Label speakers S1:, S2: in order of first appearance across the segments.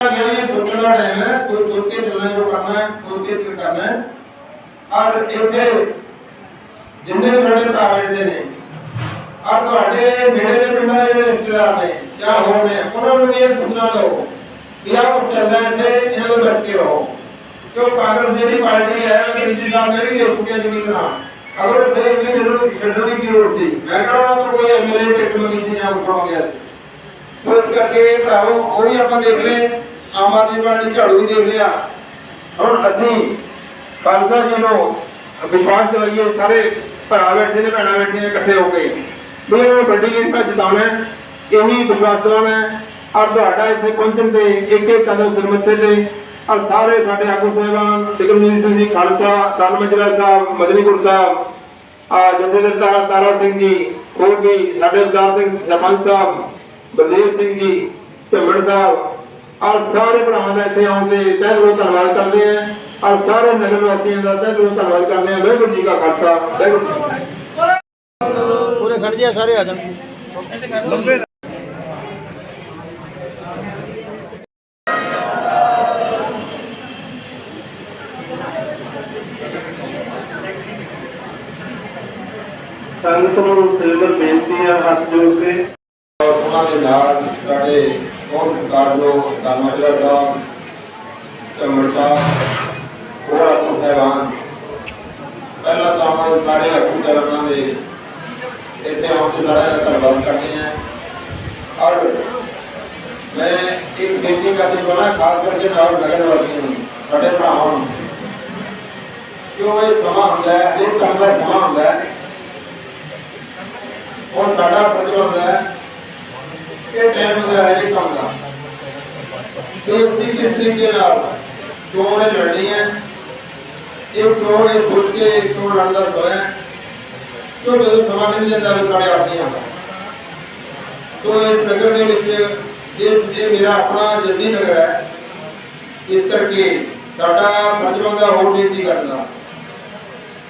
S1: ये सोचने का टाइम है सोच सोच के चलना जो करना है सोच के चल करना है और ਇੱਥੇ ਜਿੰਨੇ ਵੀ ਸਾਡੇ ਭਰਾ ਬੈਠੇ ਨੇ ਔਰ ਤੁਹਾਡੇ ਨੇੜੇ ਦੇ ਪਿੰਡਾਂ ਦੇ ਜਿਹੜੇ ਰਿਸ਼ਤੇਦਾਰ ਨੇ ਜਾਂ ਹੋਰ ਨੇ ਉਹਨਾਂ ਨੂੰ ਵੀ ਇਹ ਸੂਚਨਾ ਦਿਓ ਕਿ ਆਹ ਕੁਝ ਚੱਲਦਾ ਹੈ ਇੱਥੇ ਇਹਨਾਂ ਤੋਂ ਬਚ ਕੇ ਰਹੋ ਕਿਉਂ ਕਾਂਗਰਸ ਜਿਹੜੀ ਪਾਰਟੀ ਹੈ ਉਹ ਇੰਤਜ਼ਾਮ ਮੈਂ ਵੀ ਦੇ ਚੁੱਕਿਆ ਚੰਗੀ ਤਰ੍ਹਾਂ ਅਗਰ ਉਹ ਸਹੀ ਹੁੰਦੀ ਮੈਨੂੰ ਛੱਡਣ ਦੀ ਕੀ ਲੋੜ ਸੀ ਮੈਂ ਕਿਹੜਾ ਉਹਨਾਂ ਤੋਂ ਕੋਈ ਐਮਐਲਏ ਟਿਕਟ ਮੰਗੀ ਸੀ ਜਾਂ ਉੱਪਰੋਂ ਗਿਆ ਸੀ ਸੋ ਇਸ ਕਰਕੇ ਭਰਾਵੋ ਉਹ ਵੀ ਆਪਾਂ ਦੇਖ ਲਏ ਆਮ ਆਦਮੀ ਪਾਰਟੀ ਝਾੜੂ ਵੀ ਦੇਖ ਲਿਆ ਹੁਣ ਅਸੀਂ ਖਾਲਸਾ ਜੀ ਨੂੰ ਵਿਸ਼ਵਾਸ ਦਿਵਾਈਏ, ਸਾਰੇ ਭਰਾ ਬੈਠੇ ਨੇ, ਭੈਣਾਂ ਬੈਠੇ ਨੇ ਇਕੱਠੇ ਹੋ ਕੇ। ਵੀ ਇਹਨਾਂ ਵੱਡੀ ਗਿਣਤੀ ਜਿਤਾਉਣਾ ਇਹੀ ਵਿਸ਼ਵਾਸ ਦਿਵਾਉਣਾ ਔਰ ਤੁਹਾਡਾ ਇੱਥੇ ਪਹੁੰਚਣ ਤੇ ਇੱਕ ਇੱਕ ਕਦਮ ਸਿਰ ਮੱਥੇ ਔਰ ਸਾਰੇ ਸਾਡੇ ਆਗੂ ਸਾਹਿਬਾਨ ਬਿਕਰਮਜੀਤ ਸਿੰਘ ਜੀ, ਖਾਲਸਾ ਸਨ ਮਜਰਾ ਸਾਹਿਬ, ਮਦਨੀਪੁਰ ਸਾਹਿਬ, ਆ ਜਥੇਦਾਰ ਤਾਰਾ ਤਾਰਾ ਸਿੰਘ ਜੀ, ਹੋਰ ਵੀ ਸਾਡੇ ਅਵਤਾਰ ਸਿੰਘ, ਸਰਪੰਚ ਸਾਹਿਬ, ਬਲਦੇਵ ਸਿੰਘ ਜੀ ਝੰਮੜ ਸਾਹਿਬ ਔਰ ਸਾਰੇ ਭਰਾਵਾਂ ਦਾ ਇੱਥੇ ਆਉਣ ਦੇ ਤਹਿ ਧੰਨਵਾਦ ਕਰਦੇ ਹਾਂ। ਔਰ ਸਾਰੇ ਨਗਰ ਵਾਸੀਆਂ ਦਾ ਤਹਿ ਧੰਨਵਾਦ ਕਰਦੇ ਹਾਂ। ਵਾਹਿਗੁਰੂ ਜੀ ਕਾ ਖਾਲਸਾ ਵਾਹਿਗੁਰੂ
S2: ਪੂਰੇ ਖੜ ਜਾ ਸਾਰੇ ਆ ਜਾਣ।
S1: ਸੰਗਤ ਨੂੰ ਸਿਰਦਰ ਬੇਨਤੀ ਹੈ ਹੱਥ ਜੋੜ ਕੇ ਉਹਨਾਂ ਦੇ ਨਾਲ ਸਾਡੇ ਜੋ ਸਾਹਿਬ ਚਮੜ ਸਾਹਿਬ ਹੋਰ ਆਤਮ ਸਹਿਬਾਨ। ਪਹਿਲਾ ਤਾਂ ਆਪਾਂ ਸਾਰੇ ਆਤਮ ਸਹਿਬਾਨਾਂ ਦੇ ਇੱਥੇ ਆਉਣ ਦੇ ਸਾਰਿਆਂ ਦਾ ਧੰਨਵਾਦ ਕਰਦੇ ਹਾਂ। ਔਰ ਮੈਂ ਇੱਕ ਬੇਨਤੀ ਕਰਨੀ ਚਾਹੁੰਦਾ, ਖਾਸ ਕਰਕੇ ਨਾਲ ਨਗਰ ਵਾਸੀਆਂ ਨੂੰ, ਸਾਡੇ ਭਰਾਵਾਂ ਨੂੰ ਕਿਉਂ ਇਹ ਸਮਾਂ ਹੁੰਦਾ ਹੈ ਇਹ ਕੰਮ ਦਾ ਸਮਾਂ ਹੁੰਦਾ ਹੈ। ਔਰ ਸਾਡਾ ਫਰਜ਼ ਹੈ ਕਿ ਟਾਈਮ ਦਾ ਹੈ ਇਹ ਕੰਮ ਦਾ ਤੇ ਅਸੀਂ ਕਿਸ ਤਰੀਕੇ ਨਾਲ ਚੋਣ ਲੜਨੀ ਹੈ? ਇਹ ਚੋਣ ਇਹ ਸੋਚ ਕੇ ਚੋਣ ਲੜਨ ਸੋਇਆ ਕਿਉਂ ਜਦੋਂ ਸਮਾਂ ਨਹੀਂ ਜਾਂਦਾ ਵੀ ਆਪਣੀ ਆਉਂਦਾ ਤੋ ਇਸ ਨਗਰ ਦੇ ਵਿੱਚ ਇਹ ਇਹ ਮੇਰਾ ਆਪਣਾ ਜੱਦੀ ਨਗਰ ਹੈ। ਇਸ ਕਰਕੇ ਸਾਡਾ ਫਰਜ਼ ਬਣਦਾ ਹੋਰ ਬੇਨਤੀ ਕਰਨਾ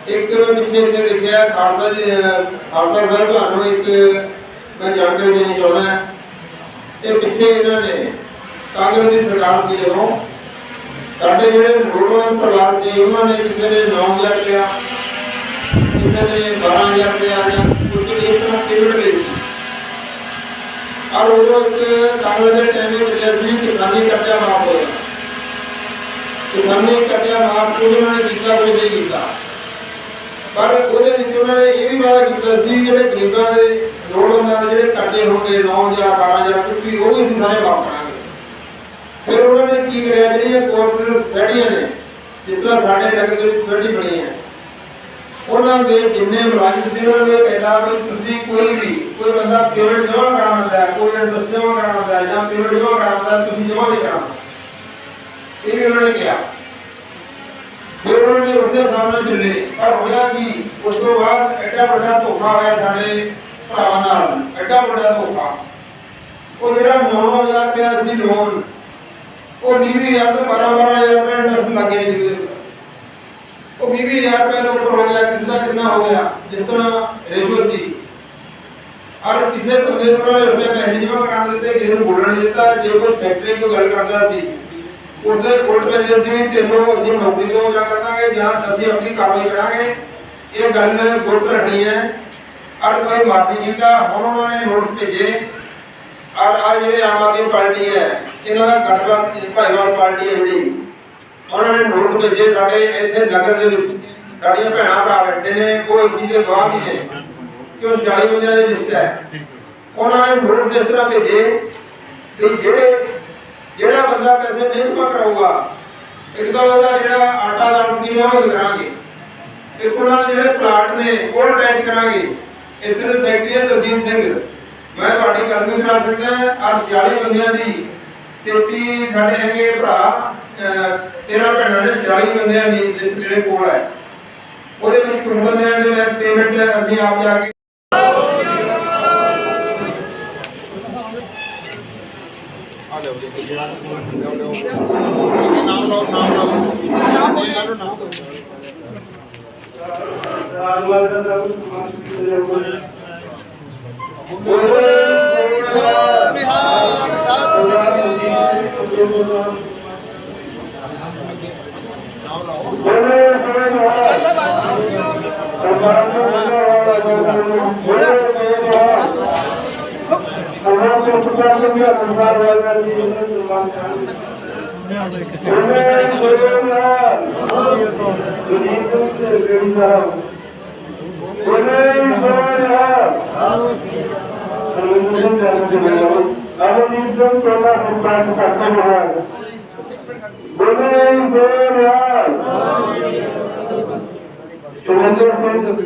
S1: ਇੱਕ ਮੈਂ ਪਿੱਛੇ ਇੱਥੇ ਖਾਲਸਾ ਜੀ ਖਾਲਸਾ ਸਾਹਿਬ, ਤੁਹਾਨੂੰ ਇੱਕ ਮੈਂ ਜਾਣਕਾਰੀ ਦੇਣੀ ਚਾਹੁੰਦਾ ਇਹ ਪਿੱਛੇ ਇਹਨਾਂ ਨੇ ਕਾਂਗਰਸ ਦੀ ਸਰਕਾਰ ਸੀ ਜਦੋਂ ਸਾਡੇ ਜਿਹੜੇ ਲੋੜਵੰਦ ਪਰਿਵਾਰ ਸੀ, ਉਹਨਾਂ ਨੇ ਕਿਸੇ ਨੇ 9000 ਰੁਪਇਆ, ਕਿਸੇ ਨੇ 12000 ਰੁਪਇਆ ਜਾਂ ਕੁਝ ਇਸ ਤਰ੍ਹਾਂ ਪੇਮੈਂਟ ਲਈ ਔਰ ਉਦੋਂ ਇੱਕ ਕਾਂਗਰਸ ਦੇ ਟਾਈਮ ਵਿੱਚ ਚੱਲਿਆ ਸੀ, ਕਿਸਾਨੀ ਕਰਜ਼ਾ ਮਾਫ ਹੋਇਆ। ਕਿਸਾਨੀ ਕਰਜ਼ਾ ਮਾਫ ਉਹਨਾਂ ਨੇ ਕੀਤਾ, ਕੋਈ ਨਹੀਂ ਕੀਤਾ। ਪਰ ਉਹਦੇ ਵਿੱਚ ਉਹਨਾਂ ਨੇ ਇਹ ਵੀ ਵਾਅਦਾ ਕੀਤਾ ਸੀ ਜਿਹੜੇ ਗਰੀਬਾਂ ਦੇ ਲੋੜਵੰਦਾਂ ਦੇ ਜਿਹੜੇ ਕਰਜ਼ੇ ਹੋਣਗੇ 9000 12000 ਕੁਝ ਵੀ, ਉਹ ਵੀ ਸਾਰੇ ਮਾਫ ਫਿਰ ਉਹਨਾਂ ਨੇ ਕੀ ਕਰਿਆ, ਜਿਹੜੀਆਂ ਕੋਆਪਰੇਟਿਵ ਸੋਸਾਇਟੀਆਂ ਨੇ, ਜਿਸ ਤਰ੍ਹਾਂ ਸਾਡੇ ਨਗਰ ਦੇ ਵਿੱਚ ਸੋਸਾਇਟੀ ਬਣੀ ਹੈ, ਉਹਨਾਂ ਦੇ ਜਿੰਨੇ ਮੁਲਾਜ਼ਮ ਸੀ, ਉਹਨਾਂ ਨੇ ਕਹਿਆ ਵੀ ਤੁਸੀਂ ਕੋਈ ਵੀ, ਕੋਈ ਬੰਦਾ ਪੇਮੈਂਟ ਜਮ੍ਹਾਂ ਕਰਾਉਂਦਾ ਕੋਈ ਇੰਟਰਸਟ ਜਮ੍ਹਾਂ ਕਰਾਉਂਦਾ ਜਾਂ ਪੇਮੈਂਟ ਜਮ੍ਹਾਂ ਕਰਾਉਂਦਾ ਤੁਸੀਂ ਜਮ੍ਹਾਂ ਨਹੀਂ ਕਰਾਉਂਦੇ ਇਹ ਵੀ ਉਹਨਾਂ ਨੇ ਕਿਹਾ। ਫਿਰ ਉਹਨਾਂ ਨੇ ਉਸਦੇ ਸਾਹਮਣੇ ਚੱਲੇ, ਪਰ ਹੋਇਆ ਕੀ, ਉਸ ਤੋਂ ਬਾਅਦ ਐਡਾ ਵੱਡਾ ਧੋਖਾ ਹੋਇਆ ਸਾਡੇ ਭਰਾਵਾਂ ਨਾਲ, ਐਡਾ ਵੱਡਾ ਧੋਖਾ। ਉਹ ਜਿਹੜਾ 9000 ਰੁਪਇਆ ਸੀ ਲੋਨ ਉਹ 20000 ਤੋਂ 12 12000 ਰੁਪਇਆ ਇੰਟਰਸਟ ਲੱਗ ਗਿਆ ਜੀ ਉਹਦੇ ਉੱਤੇ। ਉਹ 20000 ਰੁਪਏ ਦੇ ਉੱਪਰ ਹੋ ਗਿਆ ਕਿਸੇ ਦਾ ਕਿੰਨਾ ਹੋ ਗਿਆ, ਜਿਸ ਤਰ੍ਹਾਂ ਰੇਸ਼ੋ ਸੀ। ਔਰ ਕਿਸੇ ਬੰਦੇ ਨੂੰ ਉਹਨਾਂ ਨੇ ਉਸਨੇ ਪੈਸੇ ਨਹੀਂ ਜਮ੍ਹਾਂ ਕਰਾਉਣ ਦਿੱਤੇ, ਕਿਸੇ ਨੂੰ ਬੋਲਣ ਨਹੀਂ ਦਿੱਤਾ, ਜੇ ਕੋਈ ਸੈਕਟਰੀ ਕੋਈ ਗੱਲ ਕਰਦਾ ਸੀ, ਉਸਦੇ ਉਲਟ ਪੈਂਦੇ ਸੀ ਵੀ ਤੈਨੂੰ ਅਸੀਂ ਨੌਕਰੀ ਤੋਂ ਜਾ ਕਰਾਂਗੇ ਜਾਂ ਅਸੀਂ ਆਪਣੀ ਕਾਰਵਾਈ ਕਰਾਂਗੇ। ਇਹ ਗੱਲ ਗੁੱਟ ਰੱਖਣੀ ਹੈ ਔਰ ਕੋਈ ਮਾਫੀ ਕੀਤਾ ਹੁਣ ਉਹਨਾਂ ਨੇ ਨੋਟਿਸ ਭੇਜੇ। ਔਰ ਆ ਜਿਹੜੇ ਆਮ ਆਦਮੀ ਪਾਰਟੀ ਹੈ ਇਹਨਾਂ ਦਾ ਗਠਬੰਧਨ ਭਾਈਵਾਲ ਪਾਰਟੀ ਹੈ ਜਿਹੜੀ ਉਹਨਾਂ ਨੇ ਨੋਟਿਸ ਭੇਜੇ ਸਾਡੇ ਇੱਥੇ ਨਗਰ ਦੇ ਵਿੱਚ। ਸਾਡੀਆਂ ਭੈਣਾਂ ਭਰਾ ਬੈਠੇ ਨੇ, ਉਹ ਇਸ ਦੇ ਗਵਾਹ ਵੀ ਨੇ ਕਿ ਉਹ 46 ਬੰਦਿਆਂ ਦੀ ਲਿਸਟ ਹੈ। ਉਹਨਾਂ ਨੇ ਨੋਟਿਸ ਇਸ ਤਰ੍ਹਾਂ ਭੇਜੇ ਕਿ ਜਿਹੜੇ ਜਿਹੜਾ ਬੰਦਾ ਪੈਸੇ ਨਹੀਂ ਜਮ੍ਹਾਂ ਇੱਕ ਤਾਂ ਉਹਦਾ ਜਿਹੜਾ ਆਟਾ ਦਾਲ ਸਕੀਮ ਹੈ ਉਹ ਬੰਦ ਕਰਾਂਗੇ। ਇੱਕ ਉਹਨਾਂ ਦੇ ਜਿਹੜੇ ਪਲਾਟ ਨੇ, ਉਹ ਅਟੈਚ ਕਰਾਂਗੇ। ਇੱਥੇ ਦੇ ਸੈਕਟਰੀ ਹੈ ਦਰਜੀਤ ਸਿੰਘ। ਮੈਂ ਤੁਹਾਡੀ ਗੱਲ ਵੀ ਕਰਾ ਸਕਦਾ ਹਾਂ ਔਰ 46 ਬੰਦਿਆਂ ਦੀ 33 ਸਾਡੇ ਹੈਗੇ ਭਰਾ ਅਹ, 13 ਭੈਣਾਂ ਨੇ 46 ਬੰਦਿਆਂ ਦੀ ਲਿਸਟ ਜਿਹੜੇ ਕੋਲ ਹੈ। ਉਹਦੇ ਵਿੱਚ ਕੁਝ ਬੰਦਿਆਂ ਦੇ ਮੈਂ ਪੇਮੈਂਟ ਅਸੀਂ ਆਪ ਜਾ ਕੇ ਨਾਮ ਲਓ ਨਾਮ ਲਓ ਨਾਮ ਕੋਈ ਗੱਲ ਨਾਮ
S2: Amen. اور تین جون توہا
S3: ہن پتا نہیں چتنے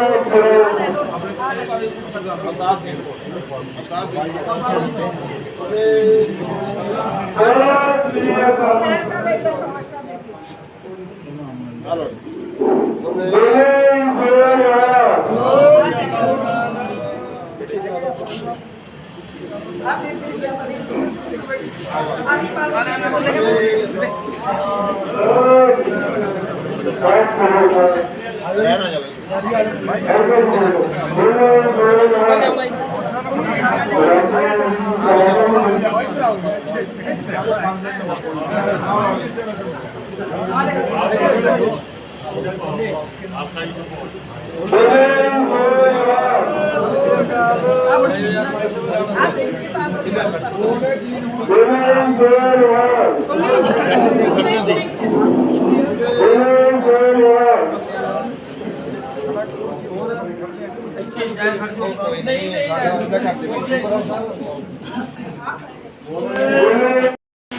S3: Era, ਕਰੋ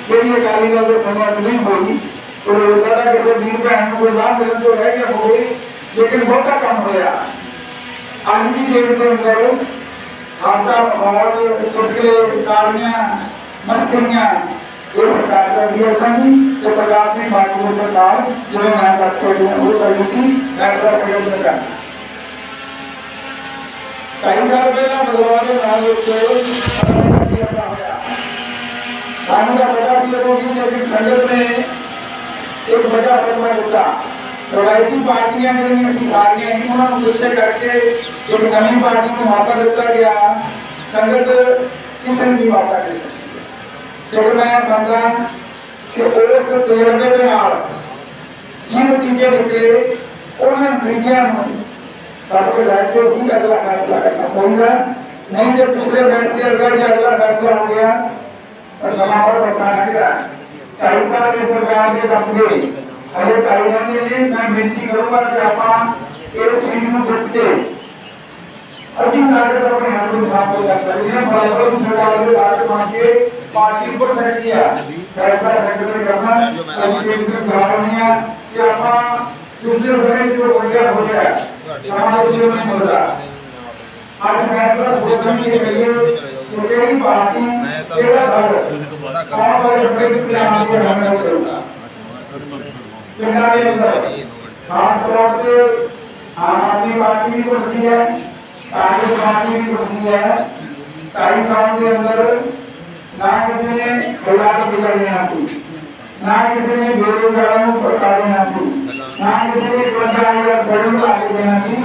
S3: ਜਿਹੜੀ ਅਕਾਲੀ ਦਲ ਦੇ ਸਮਾਜ ਨਹੀਂ ਹੋਈ ਉਹ ਲੋਕਾਂ ਕਿਸੇ ਵੀਰ ਭੈਣ ਨੂੰ ਕੋਈ ਲਾਭ ਮਿਲਣ ਤੋਂ ਰਹਿ ਗਿਆ ਹੋਵੇ ਲੇਕਿਨ ਬਹੁਤਾ ਕੰਮ ਹੋਇਆ ਅੱਜ ਦੀ ਡੇਟ ਦੇ ਅੰਦਰ ਹਾਸਾ ਮਾਹੌਲ ਚੁਟਕਲੇ ਤਾੜੀਆਂ ਮਸਕਰੀਆਂ ਇਹ ਸਰਕਾਰ ਦਾ ਦਿਆ ਸਨ ਤੇ ਪ੍ਰਕਾਸ਼ ਸਿੰਘ ਬਾਣੀ ਸਰਕਾਰ ਜਿਵੇਂ ਮੈਂ ਦੱਸ ਕੇ ਉਹ ਕਰੀ ਸੀ ਮੈਂ ਦਾ ਪ੍ਰਯੋਗ ਕਰ ਕਈ ਸਾਲ ਪਹਿਲਾਂ ਭਗਵਾਨ ਦੇ ਨਾਮ ਵਿੱਚ ਕੀਤਾ ਹੋਇਆ। ਸਾਨੂੰ ਦਾ ਪਤਾ ਸੀ ਜਦੋਂ ਵੀ ਲੇਕਿਨ ਸੰਗਤ ਨੇ ਇੱਕ ਵੱਡਾ ਫਰਮਾ ਦਿੱਤਾ। ਰਵਾਇਤੀ ਪਾਰਟੀਆਂ ਜਿਹੜੀਆਂ ਸਾਰੀਆਂ ਸੀ ਨੂੰ ਗੁੱਸੇ ਕਰਕੇ ਇੱਕ ਨਵੀਂ ਪਾਰਟੀ ਨੂੰ ਮੌਕਾ ਦਿੱਤਾ ਗਿਆ। ਸੰਗਤ ਕਿਸੇ ਨੂੰ ਵੀ ਮੌਕਾ ਦੇ ਸਕਦੀ। ਹੈ। ਮੈਂ ਮੰਨਦਾ ਕਿ ਉਸ ਤਜਰਬੇ ਦੇ ਨਾਲ ਕੀ ਨਤੀਜੇ ਨਿਕਲੇ ਉਹਨਾਂ ਨਤੀਜਿਆਂ ਨੂੰ ਸਾਡੇ ਲੈ ਕੇ ਹੀ ਅਗਲਾ ਫੈਸਲਾ ਕਰਨਾ ਪਊਗਾ ਨਹੀਂ ਜੇ ਪਿਛਲੇ ਬੈਠ ਕੇ ਅਗਰ ਜੇ ਅਗਲਾ ਫੈਸਲਾ ਹੋ ਗਿਆ, ਤਾਂ ਸਮਾਂ ਬਹੁਤ ਔਖਾ ਲੱਗਦਾ। ਢਾਈ ਸਾਲ ਦੀ ਸਰਕਾਰ ਦੇ ਟੱਪ ਗਏ ਅਜੇ ਢਾਈ ਜਾਂਦੇ ਨੇ, ਮੈਂ ਬੇਨਤੀ ਕਰੂੰਗਾ ਕਿ ਆਪਾਂ ਇਸ ਚੀਜ਼ ਨੂੰ ਜਿੱਤ ਕੇ ਅੱਧੀ ਨਾਗਰਿਕ ਆਪਣੇ ਹੱਥ ਨੂੰ ਸਾਫ਼ ਕਰ ਸਕਦੇ ਹਾਂ ਬਰਾਬਰ ਦੀ ਸਰਕਾਰ ਦੇ ਰਾਜ ਬਣ ਕੇ ਪਾਰਟੀ ਉੱਪਰ ਸਕਦੀ ਹੈ ਫੈਸਲਾ ਸੈਕਟਰੀ ਕਰਨਾ, ਅਸੀਂ ਕਰਾਉਣੀਆਂ ਕਿ ਆਪਾਂ ਪਿਛਲੇ ਸਮੇਂ ਜੋ ਹੋਇਆ ਹੋ ਗਿਆ। ਸਮਾਜ ਨਹੀਂ ਮਿਲਦਾ ਅੱਜ ਫੈਸਲਾ ਸੋਚਣ ਦੀ ਕਰੀਏ ਕਿ ਕਿਹੜੀ ਪਾਰਟੀ ਕਿਹੜਾ ਦਲ ਕੌਣ ਬੜੇ ਬੜੇ ਪਲਾਨ ਦੇ ਹਮਲਾ ਕਰੂਗਾ ਪਿੰਡਾਂ ਦੇ ਅੰਦਰ ਖਾਸ ਤੌਰ ਤੇ ਆਮ ਆਦਮੀ ਪਾਰਟੀ ਵੀ ਘੁੱਟਦੀ ਹੈ ਕਾਂਗਰਸ ਪਾਰਟੀ ਵੀ ਘੁੱਟਦੀ ਹੈ। ਢਾਈ ਸਾਲ ਦੇ ਅੰਦਰ ਨਾ ਕਿਸੇ ਨੇ ਖਿਲਾੜੀ ਬਿਗੜਨਾ ਸੀ। ਨਾ ਕਿਸੇ ਨੇ ਬੇਰੁਜ਼ਗਾਰਾਂ ਨੂੰ ਦੇਣਾ ਸੀ। ਨਾ ਕਿਸੇ ਨੇ ਪੰਜਾਬੀ ਦਾ ਸੜਨ ਲਾ ਕੇ ਦੇਣਾ ਸੀ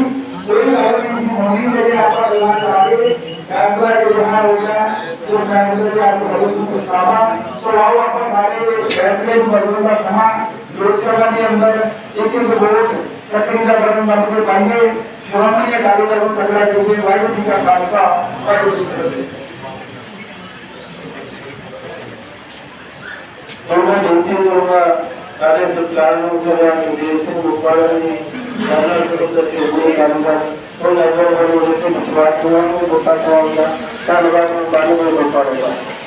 S3: ਕੋਈ ਗੱਲ ਨਹੀਂ ਸੀ ਹੋਣੀ ਜਿਹੜੇ ਆਪਾਂ ਗੱਲਾਂ ਕਰਾਂਗੇ ਫੈਸਲਾ ਜਿਹੜਾ ਹੋ ਗਿਆ ਜੋ ਫੈਸਲੇ ਦੇ ਆਪ ਬੜੇ ਨੂੰ ਪਛਤਾਵਾ ਸੋ ਆਓ ਆਪਾਂ ਸਾਰੇ ਇਸ ਫੈਸਲੇ ਨੂੰ ਬਦਲਣ ਦਾ ਸਮਾਂ ਲੋਕ ਸਭਾ ਦੇ ਅੰਦਰ ਇੱਕ ਇੱਕ ਵੋਟ ਚੱਕਰੀ ਦਾ ਬਟਨ ਦਬ ਕੇ ਪਾਈਏ ਸ਼੍ਰੋਮਣੀ ਅਕਾਲੀ ਦਲ ਨੂੰ ਤਗੜਾ ਕਰੀਏ ਵਾਹਿਗੁਰੂ ਜੀ ਕਾ ਖਾਲਸਾ ਵਾਹਿਗੁਰੂ ਜੀ ਕੀ ਫਤਿਹ ਉਹਨਾਂ ਬੇਨਤੀ ਕਰੂੰਗਾ ਸਾਰੇ ਸਰਕਾਰ ਨੂੰ ਸਰਕਾਰ ਨਿਰਦੇਸ਼ ਸਿੰਘ ਗੋਪਾਲ ਜੀ ਸਾਡਾ ਕਰੋ ਤੇ ਉਹ ਕੰਮ ਦਾ ਉਹ ਲੱਗਦਾ ਹੈ ਉਹ ਤੇ ਵਿਸ਼ਵਾਸ ਨੂੰ ਬੋਤਾ ਕਰਾਉਂਦਾ ਧੰਨਵਾਦ ਨੂੰ ਬੰਨ ਨੂੰ।